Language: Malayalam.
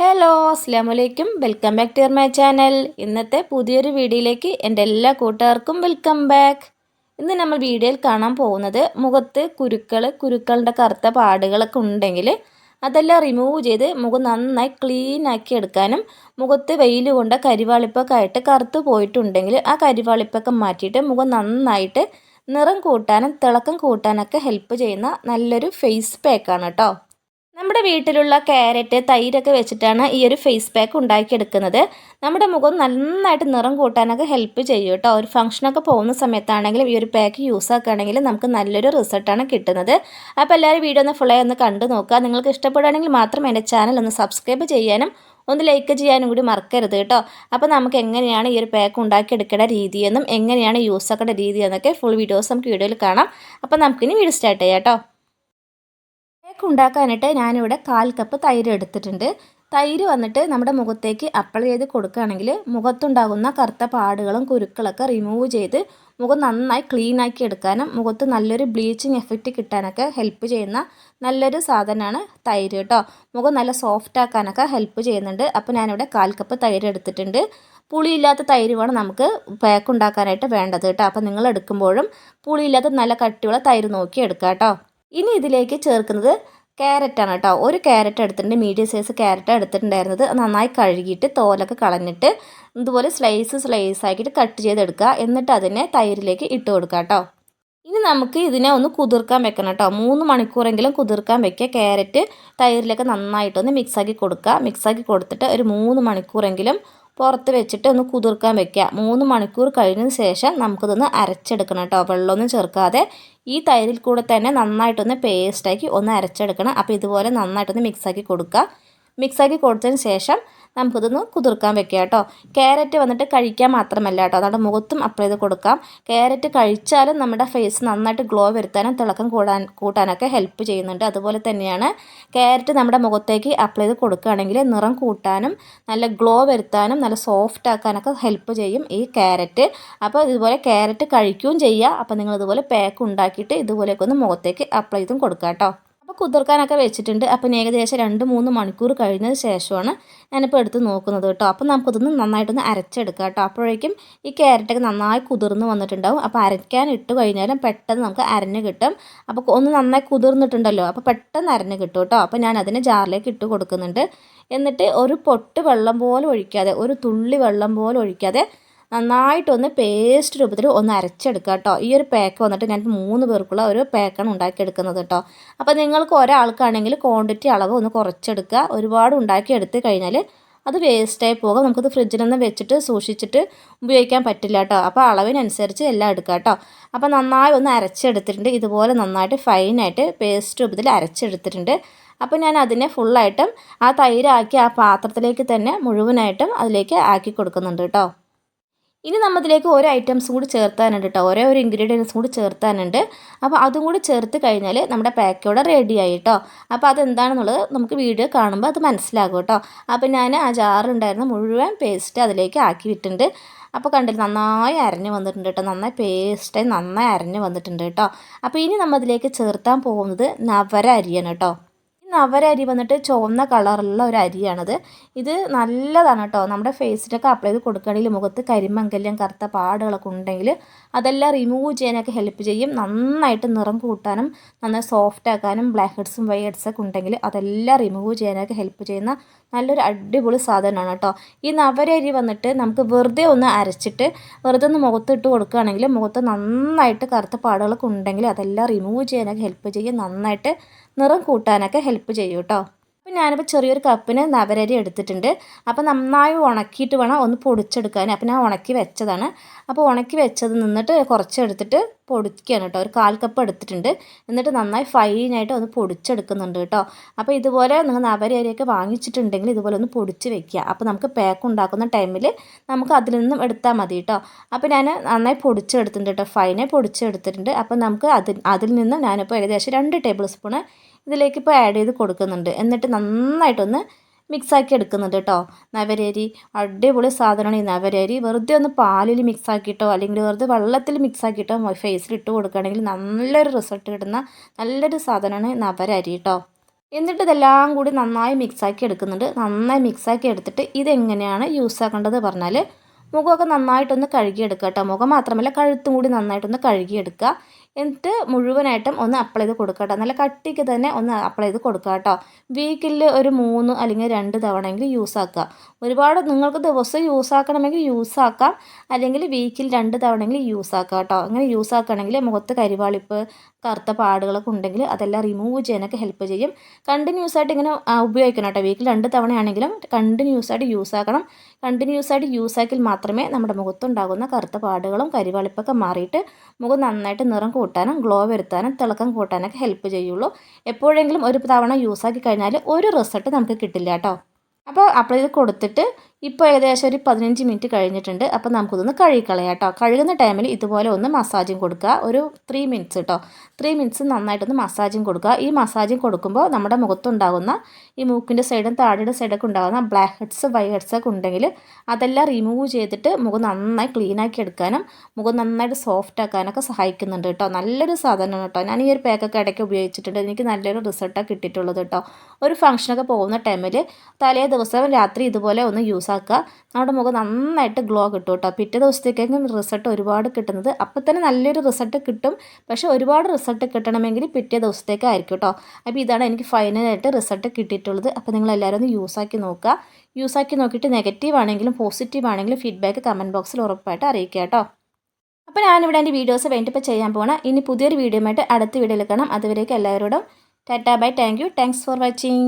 ഹലോ അസ്സാം വലൈക്കും welcome back to my channel ഇന്നത്തെ പുതിയൊരു വീഡിയോയിലേക്ക് എന്റെ എല്ലാ കൂട്ടുകാർക്കും വെൽക്കം ബാക്ക് ഇന്ന് നമ്മൾ വീഡിയോയിൽ കാണാൻ പോകുന്നത് മുഖത്ത് കുരുക്കൾ കുരുക്കളുടെ കറുത്ത പാടുകളൊക്കെ ഉണ്ടെങ്കിൽ അതെല്ലാം റിമൂവ് ചെയ്ത് മുഖം നന്നായി ക്ലീൻ ആക്കി എടുക്കാനും മുഖത്ത് വെയിൽ കൊണ്ട് കരിവാളിപ്പൊക്കെ ആയിട്ട് കറുത്ത് പോയിട്ടുണ്ടെങ്കിൽ ആ കരിവാളിപ്പൊക്കെ മാറ്റിയിട്ട് മുഖം നന്നായിട്ട് നിറം കൂട്ടാനും തിളക്കം കൂട്ടാനൊക്കെ ഹെൽപ്പ് ചെയ്യുന്ന നല്ലൊരു ഫേസ് പാക്കാണ് കേട്ടോ നമ്മുടെ വീട്ടിലുള്ള ക്യാരറ്റ് തൈരൊക്കെ വെച്ചിട്ടാണ് ഈ ഒരു ഫേസ് പാക്ക് ഉണ്ടാക്കിയെടുക്കുന്നത്. നമ്മുടെ മുഖം നന്നായിട്ട് നിറം കൂട്ടാനൊക്കെ ഹെൽപ്പ് ചെയ്യും കേട്ടോ. ഒരു ഫംഗ്ഷനൊക്കെ പോകുന്ന സമയത്താണെങ്കിലും ഈ ഒരു പാക്ക് യൂസ് ആക്കുകയാണെങ്കിൽ നമുക്ക് നല്ലൊരു റിസൾട്ടാണ് കിട്ടുന്നത്. അപ്പോൾ എല്ലാവരും വീഡിയോ ഒന്ന് ഫുള്ളായി ഒന്ന് കണ്ടു നോക്കുക. നിങ്ങൾക്ക് ഇഷ്ടപ്പെടുകയാണെങ്കിൽ മാത്രം എന്റെ ചാനൽ ഒന്ന് സബ്സ്ക്രൈബ് ചെയ്യാനും ഒന്ന് ലൈക്ക് ചെയ്യാനും കൂടി മറക്കരുത് കേട്ടോ. അപ്പോൾ നമുക്ക് എങ്ങനെയാണ് ഈ ഒരു പാക്ക് ഉണ്ടാക്കിയെടുക്കേണ്ട രീതിയെന്നും എങ്ങനെയാണ് യൂസ് ആക്കേണ്ട രീതി എന്നൊക്കെ ഫുൾ വീഡിയോസ് നമുക്ക് വീഡിയോയിൽ കാണാം. അപ്പോൾ നമുക്കിനി വീഡിയോ സ്റ്റാർട്ട് ചെയ്യാം കേട്ടോ. കേക്ക് ഉണ്ടാക്കാനായിട്ട് ഞാനിവിടെ കാൽ കപ്പ് തൈര് എടുത്തിട്ടുണ്ട്. തൈര് വന്നിട്ട് നമ്മുടെ മുഖത്തേക്ക് അപ്ലൈ ചെയ്ത് കൊടുക്കുകയാണെങ്കിൽ മുഖത്തുണ്ടാകുന്ന കറുത്ത പാടുകളും കുരുക്കളൊക്കെ റിമൂവ് ചെയ്ത് മുഖം നന്നായി ക്ലീൻ ആക്കി എടുക്കാനും മുഖത്ത് നല്ലൊരു ബ്ലീച്ചിങ് എഫക്റ്റ് കിട്ടാനൊക്കെ ഹെൽപ്പ് ചെയ്യുന്ന നല്ലൊരു സാധനമാണ് തൈര് കേട്ടോ. മുഖം നല്ല സോഫ്റ്റ് ആക്കാനൊക്കെ ഹെൽപ്പ് ചെയ്യുന്നുണ്ട്. അപ്പോൾ ഞാനിവിടെ കാൽ കപ്പ് തൈര് എടുത്തിട്ടുണ്ട്. പുളിയില്ലാത്ത തൈര് വേണം നമുക്ക് പാക്ക് ഉണ്ടാക്കാനായിട്ട് വേണ്ടത് കേട്ടോ. അപ്പോൾ നിങ്ങൾ എടുക്കുമ്പോഴും പുളിയില്ലാത്ത നല്ല കട്ടിയുള്ള തൈര് നോക്കി എടുക്കാം കേട്ടോ. ഇനി ഇതിലേക്ക് ചേർക്കുന്നത് ക്യാരറ്റാണ് കേട്ടോ. ഒരു ക്യാരറ്റ് എടുത്തിട്ടുണ്ട്. മീഡിയം സൈസ് ക്യാരറ്റ് എടുത്തിട്ടുണ്ടായിരുന്നത്. നന്നായി കഴുകിയിട്ട് തോലൊക്കെ കളഞ്ഞിട്ട് ഇതുപോലെ സ്ലൈസ് സ്ലൈസ് ആക്കിയിട്ട് കട്ട് ചെയ്തെടുക്കുക. എന്നിട്ട് അതിനെ തൈരിലേക്ക് ഇട്ട് കൊടുക്കുക കേട്ടോ. ഇനി നമുക്ക് ഇതിനെ ഒന്ന് കുതിർക്കാൻ വെക്കണം കേട്ടോ. മൂന്ന് മണിക്കൂറെങ്കിലും കുതിർക്കാൻ വെക്കുക. ക്യാരറ്റ് തൈരിലൊക്കെ നന്നായിട്ടൊന്ന് മിക്സാക്കി കൊടുക്കുക. മിക്സാക്കി കൊടുത്തിട്ട് ഒരു മൂന്ന് മണിക്കൂറെങ്കിലും പുറത്ത് വെച്ചിട്ട് ഒന്ന് കുതിർക്കാൻ വെക്കുക. മൂന്ന് മണിക്കൂർ കഴിഞ്ഞതിന് ശേഷം നമുക്കിതൊന്ന് അരച്ചെടുക്കണം കേട്ടോ. വെള്ളമൊന്നും ചേർക്കാതെ ഈ തൈരിൽ കൂടെ തന്നെ നന്നായിട്ടൊന്ന് പേസ്റ്റാക്കി ഒന്ന് അരച്ചെടുക്കണം. അപ്പോൾ ഇതുപോലെ നന്നായിട്ടൊന്ന് മിക്സാക്കി കൊടുക്കുക. മിക്സാക്കി കൊടുത്തതിന് ശേഷം നമുക്കിതൊന്ന് കുതിർക്കാൻ വെക്കുക കേട്ടോ. ക്യാരറ്റ് വന്നിട്ട് കഴിക്കാൻ മാത്രമല്ല കേട്ടോ. നമ്മുടെ മുഖത്തും അപ്ലൈ ചെയ്ത് കൊടുക്കാം. ക്യാരറ്റ് കഴിച്ചാലും നമ്മുടെ ഫേസ് നന്നായിട്ട് ഗ്ലോ വരുത്താനും തിളക്കം കൂടാൻ കൂട്ടാനൊക്കെ ഹെൽപ്പ് ചെയ്യുന്നുണ്ട്. അതുപോലെ തന്നെയാണ് ക്യാരറ്റ് നമ്മുടെ മുഖത്തേക്ക് അപ്ലൈ ചെയ്ത് കൊടുക്കുകയാണെങ്കിൽ നിറം കൂട്ടാനും നല്ല ഗ്ലോ വരുത്താനും നല്ല സോഫ്റ്റ് ആക്കാനൊക്കെ ഹെൽപ്പ് ചെയ്യും ഈ ക്യാരറ്റ് അപ്പോൾ ഇതുപോലെ ക്യാരറ്റ് കഴിക്കുകയും ചെയ്യുക അപ്പോൾ നിങ്ങൾ ഇതുപോലെ പാക്ക് ഉണ്ടാക്കിയിട്ട് ഇതുപോലെയൊക്കെ ഒന്ന് മുഖത്തേക്ക് അപ്ലൈ ചെയ്തും കൊടുക്കുക കേട്ടോ. കുതിർക്കാനൊക്കെ വെച്ചിട്ടുണ്ട്. അപ്പം ഏകദേശം രണ്ട് മൂന്ന് മണിക്കൂർ കഴിഞ്ഞതിന് ശേഷമാണ് ഞാനിപ്പോൾ എടുത്ത് നോക്കുന്നത് കേട്ടോ. അപ്പം നമുക്കിതൊന്ന് നന്നായിട്ടൊന്ന് അരച്ചെടുക്കാം കേട്ടോ. അപ്പോഴേക്കും ഈ ക്യാരറ്റൊക്കെ നന്നായി കുതിർന്ന് വന്നിട്ടുണ്ടാവും. അപ്പോൾ അരയ്ക്കാൻ ഇട്ട് കഴിഞ്ഞാലും പെട്ടെന്ന് നമുക്ക് അരഞ്ഞ് കിട്ടും. അപ്പോൾ ഒന്ന് നന്നായി കുതിർന്നിട്ടുണ്ടല്ലോ. അപ്പോൾ പെട്ടെന്ന് അരഞ്ഞ് കിട്ടും കേട്ടോ. അപ്പോൾ ഞാൻ അതിനെ ജാറിലേക്ക് ഇട്ട് കൊടുക്കുന്നുണ്ട്. എന്നിട്ട് ഒരു പൊട്ട് വെള്ളം പോലെ ഒഴിക്കാതെ ഒരു തുള്ളി വെള്ളം പോലെ ഒഴിക്കാതെ നന്നായിട്ടൊന്ന് പേസ്റ്റ് രൂപത്തിൽ ഒന്ന് അരച്ചെടുക്കുക കേട്ടോ ഈ ഒരു പാക്ക് വന്നിട്ട് ഞാൻ മൂന്ന് പേർക്കുള്ള ഒരു പാക്കാണ് ഉണ്ടാക്കിയെടുക്കുന്നത് കേട്ടോ അപ്പോൾ നിങ്ങൾക്ക് ഒരാൾക്കാണെങ്കിൽ ക്വാണ്ടിറ്റി അളവ് ഒന്ന് കുറച്ചെടുക്കുക. ഒരുപാട് ഉണ്ടാക്കി എടുത്ത് കഴിഞ്ഞാൽ അത് വേസ്റ്റായി പോകും. നമുക്കത് ഫ്രിഡ്ജിലൊന്നും വെച്ചിട്ട് സൂക്ഷിച്ചിട്ട് ഉപയോഗിക്കാൻ പറ്റില്ല കേട്ടോ അപ്പോൾ അളവിനനുസരിച്ച് എല്ലാം എടുക്കുക കേട്ടോ അപ്പോൾ നന്നായി ഒന്ന് അരച്ചെടുത്തിട്ടുണ്ട്. ഇതുപോലെ നന്നായിട്ട് ഫൈനായിട്ട് പേസ്റ്റ് രൂപത്തിൽ അരച്ചെടുത്തിട്ടുണ്ട്. അപ്പോൾ ഞാൻ അതിനെ ഫുള്ളായിട്ടും ആ തൈരാക്കി ആ പാത്രത്തിലേക്ക് തന്നെ മുഴുവനായിട്ടും അതിലേക്ക് ആക്കി കൊടുക്കുന്നുണ്ട് കേട്ടോ ഇനി നമ്മതിലേക്ക് ഓരോ ഐറ്റംസും കൂടി ചേർത്താനുണ്ട് കേട്ടോ ഓരോ ഒരു ഇൻഗ്രീഡിയൻസ് കൂടി ചേർത്താനുണ്ട്. അപ്പോൾ അതും കൂടി ചേർത്ത് കഴിഞ്ഞാൽ നമ്മുടെ പാക്കോടെ റെഡി ആയി കേട്ടോ അപ്പോൾ അതെന്താണെന്നുള്ളത് നമുക്ക് വീഡിയോ കാണുമ്പോൾ അത് മനസ്സിലാകും കേട്ടോ അപ്പോൾ ഞാൻ ആ ജാറുണ്ടായിരുന്ന മുഴുവൻ പേസ്റ്റ് അതിലേക്ക് ആക്കി വിട്ടിട്ടുണ്ട്. അപ്പോൾ കണ്ടില്ല നന്നായി അരഞ്ഞ് വന്നിട്ടുണ്ട് കേട്ടോ നന്നായി പേസ്റ്റായി നന്നായി അരഞ്ഞ് വന്നിട്ടുണ്ട് കേട്ടോ അപ്പോൾ ഇനി നമ്മതിലേക്ക് ചേർത്താൻ പോകുന്നത് നവര അരിയാണ് കേട്ടോ നവരരി വന്നിട്ട് ചുവന്ന കളറുള്ള ഒരു അരിയാണത്. ഇത് നല്ലതാണ് കേട്ടോ നമ്മുടെ ഫേസിലൊക്കെ അപ്ലൈ ചെയ്ത് കൊടുക്കുകയാണെങ്കിൽ മുഖത്ത് കരിമങ്കല്യം കറുത്ത പാടുകളൊക്കെ ഉണ്ടെങ്കിൽ അതെല്ലാം റിമൂവ് ചെയ്യാനൊക്കെ ഹെൽപ്പ് ചെയ്യും. നന്നായിട്ട് നിറം കൂട്ടാനും നന്നായി സോഫ്റ്റ് ആക്കാനും ബ്ലാക്ക് ഹെഡ്സും വൈ ഹെഡ്സൊക്കെ ഉണ്ടെങ്കിൽ അതെല്ലാം റിമൂവ് ചെയ്യാനൊക്കെ ഹെൽപ്പ് ചെയ്യുന്ന നല്ലൊരു അടിപൊളി സാധനമാണ് കേട്ടോ. ഈ നവരരി വന്നിട്ട് നമുക്ക് വെറുതെ ഒന്ന് അരച്ചിട്ട് വെറുതെ ഒന്ന് മുഖത്തിട്ട് കൊടുക്കുകയാണെങ്കിൽ മുഖത്ത് നന്നായിട്ട് കറുത്ത പാടുകളൊക്കെ ഉണ്ടെങ്കിൽ അതെല്ലാം റിമൂവ് ചെയ്യാനൊക്കെ ഹെൽപ്പ് ചെയ്യും. നന്നായിട്ട് നിറം കൂട്ടാനൊക്കെ ഹെൽപ്പ് ചെയ്യും കേട്ടോ. അപ്പോൾ ഞാനിപ്പോൾ ചെറിയൊരു കപ്പിന് നവരരി എടുത്തിട്ടുണ്ട്. അപ്പോൾ നന്നായി ഉണക്കിയിട്ട് വേണം ഒന്ന് പൊടിച്ചെടുക്കാൻ. അപ്പം ഞാൻ ഉണക്കി വെച്ചതാണ്. അപ്പോൾ ഉണക്കി വെച്ചത് നിന്നിട്ട് കുറച്ച് എടുത്തിട്ട് പൊടിക്കുകയാണ് കേട്ടോ. ഒരു കാൽ കപ്പ് എടുത്തിട്ടുണ്ട്. എന്നിട്ട് നന്നായി ഫൈനായിട്ട് ഒന്ന് പൊടിച്ചെടുക്കുന്നുണ്ട് കേട്ടോ. അപ്പോൾ ഇതുപോലെ നിങ്ങൾ നവരരിയൊക്കെ വാങ്ങിച്ചിട്ടുണ്ടെങ്കിൽ ഇതുപോലെ ഒന്ന് പൊടിച്ച് വെക്കുക. അപ്പോൾ നമുക്ക് പാക്ക് ഉണ്ടാക്കുന്ന ടൈമിൽ നമുക്ക് അതിൽ നിന്നും എടുത്താൽ മതി കേട്ടോ. അപ്പോൾ ഞാൻ നന്നായി പൊടിച്ചെടുത്തിട്ടുണ്ട് കേട്ടോ. ഫൈനായി പൊടിച്ചെടുത്തിട്ടുണ്ട്. അപ്പോൾ നമുക്ക് അതിൽ അതിൽ നിന്നും ഞാനിപ്പോൾ ഏകദേശം രണ്ട് ടേബിൾ സ്പൂണ് ഇതിലേക്ക് ഇപ്പോൾ ആഡ് ചെയ്ത് കൊടുക്കുന്നുണ്ട്. എന്നിട്ട് നന്നായിട്ടൊന്ന് മിക്സാക്കി എടുക്കുന്നുണ്ട് കേട്ടോ നവരരി അടിപൊളി സാധനമാണ് ഈ നവരരി. വെറുതെ ഒന്ന് പാലിൽ മിക്സാക്കിയിട്ടോ അല്ലെങ്കിൽ വെറുതെ വെള്ളത്തിൽ മിക്സാക്കിയിട്ടോ ഫേസിൽ ഇട്ട് കൊടുക്കുകയാണെങ്കിൽ നല്ലൊരു റിസൾട്ട് കിട്ടുന്ന നല്ലൊരു സാധനമാണ് നവരരി കേട്ടോ എന്നിട്ട് ഇതെല്ലാം കൂടി നന്നായി മിക്സാക്കി എടുക്കുന്നുണ്ട്. നന്നായി മിക്സാക്കി എടുത്തിട്ട് ഇതെങ്ങനെയാണ് യൂസ് ആക്കേണ്ടത് പറഞ്ഞാൽ മുഖമൊക്കെ നന്നായിട്ടൊന്ന് കഴുകിയെടുക്കുക കേട്ടോ മുഖം മാത്രമല്ല കഴുത്തും കൂടി നന്നായിട്ടൊന്ന് കഴുകിയെടുക്കുക. എന്നിട്ട് മുഴുവനായിട്ടും ഒന്ന് അപ്ലൈ ചെയ്ത് കൊടുക്കുക കേട്ടോ. നല്ല കട്ടിക്ക് തന്നെ ഒന്ന് അപ്ലൈ ചെയ്ത് കൊടുക്കുക കേട്ടോ. വീക്കിൽ ഒരു മൂന്ന് അല്ലെങ്കിൽ രണ്ട് തവണ എങ്കിലും യൂസ് ആക്കുക. ഒരുപാട് നിങ്ങൾക്ക് ദിവസം യൂസ് ആക്കണമെങ്കിൽ യൂസ് ആക്കാം. അല്ലെങ്കിൽ വീക്കിൽ രണ്ട് തവണ എങ്കിലും യൂസ് ആക്കുക കേട്ടോ. അങ്ങനെ യൂസ് ആക്കുകയാണെങ്കിൽ മുഖത്ത് കരിവാളിപ്പ് കറുത്ത പാടുകളൊക്കെ ഉണ്ടെങ്കിൽ അതെല്ലാം റിമൂവ് ചെയ്യാനൊക്കെ ഹെൽപ്പ് ചെയ്യും. കണ്ടിന്യൂസ് ആയിട്ട് ഇങ്ങനെ ഉപയോഗിക്കണം കേട്ടോ. വീക്കിൽ രണ്ട് തവണയാണെങ്കിലും കണ്ടിന്യൂസ് ആയിട്ട് യൂസ് ആക്കണം. കണ്ടിന്യൂസ് ആയിട്ട് യൂസ് ആക്കിയാൽ മാത്രമേ നമ്മുടെ മുഖത്തുണ്ടാകുന്ന കറുത്ത പാടുകളും കരിവാളിപ്പൊക്കെ മാറിയിട്ട് മുഖം നന്നായിട്ട് നിറം കൂട്ടാനും ഗ്ലോ വരുത്താനും തിളക്കം കൂട്ടാനൊക്കെ ഹെൽപ്പ് ചെയ്യുള്ളൂ. എപ്പോഴെങ്കിലും ഒരു തവണ ആക്കി കഴിഞ്ഞാൽ ഒരു റിസൾട്ട് നമുക്ക് കിട്ടില്ല കേട്ടോ. അപ്പോൾ അപ്ലൈ ചെയ്ത് കൊടുത്തിട്ട് ഇപ്പോൾ ഏകദേശം ഒരു പതിനഞ്ച് മിനിറ്റ് കഴിഞ്ഞിട്ടുണ്ട്. അപ്പോൾ നമുക്കിതൊന്ന് കഴുകിക്കളയാം കേട്ടോ. കഴുകുന്ന ടൈമിൽ ഇതുപോലെ ഒന്ന് മസാജും കൊടുക്കുക. ഒരു ത്രീ മിനിറ്റ്സ് കേട്ടോ ത്രീ മിനിറ്റ്സ് നന്നായിട്ടൊന്ന് മസാജും കൊടുക്കുക. ഈ മസാജും കൊടുക്കുമ്പോൾ നമ്മുടെ മുഖത്തുണ്ടാകുന്ന ഈ മൂക്കിന്റെ സൈഡും താടിയുടെ സൈഡൊക്കെ ഉണ്ടാകുന്ന ബ്ലാക്ക് ഹെഡ്സ് വൈ ഹെഡ്സ് ഒക്കെ ഉണ്ടെങ്കിൽ അതെല്ലാം റിമൂവ് ചെയ്തിട്ട് മുഖം നന്നായി ക്ലീൻ ആക്കി എടുക്കാനും മുഖം നന്നായിട്ട് സോഫ്റ്റ് ആക്കാനൊക്കെ സഹായിക്കുന്നുണ്ട് കേട്ടോ. നല്ലൊരു സാധനമാണ് കേട്ടോ. ഞാൻ ഈ ഒരു പാക്കൊക്കെ ഇടയ്ക്ക് ഉപയോഗിച്ചിട്ടുണ്ട്. എനിക്ക് നല്ലൊരു റിസൾട്ടാണ് കിട്ടിയിട്ടുള്ളത് കേട്ടോ. ഒരു ഫംഗ്ഷനൊക്കെ പോകുന്ന ടൈമിൽ തലേ ദിവസം രാത്രി ഇതുപോലെ ഒന്ന് യൂസ് ആക്കുക നമ്മുടെ മുഖം നന്നായിട്ട് ഗ്ലോ കിട്ടും കേട്ടോ. പിറ്റേ ദിവസത്തേക്കും റിസൾട്ട് ഒരുപാട് കിട്ടുന്നത്. അപ്പം തന്നെ നല്ലൊരു റിസൾട്ട് കിട്ടും. പക്ഷേ ഒരുപാട് റിസൾട്ട് കിട്ടണമെങ്കിൽ പിറ്റേ ദിവസത്തേക്കായിരിക്കും കേട്ടോ. അപ്പോൾ ഇതാണ് എനിക്ക് ഫൈനലായിട്ട് റിസൾട്ട് കിട്ടിയിട്ടുള്ളത്. അപ്പോൾ നിങ്ങൾ എല്ലാവരും ഒന്ന് യൂസാക്കി നോക്കുക. യൂസ് ആക്കി നോക്കിയിട്ട് നെഗറ്റീവ് ആണെങ്കിലും പോസിറ്റീവ് ആണെങ്കിലും ഫീഡ്ബാക്ക് കമന്റ് ബോക്സിൽ ഉറപ്പായിട്ട് അറിയിക്കുക കേട്ടോ. അപ്പോൾ ഞാനിവിടെ എന്റെ വീഡിയോസ് വേണ്ടിപ്പോൾ ചെയ്യാൻ പോകണം ഇനി പുതിയൊരു വീഡിയോ ആയിട്ട് അടുത്ത വീഡിയോയിൽ കാണാം. അതുവരേക്കും എല്ലാവരോടും tata bye. Thank you thanks for watching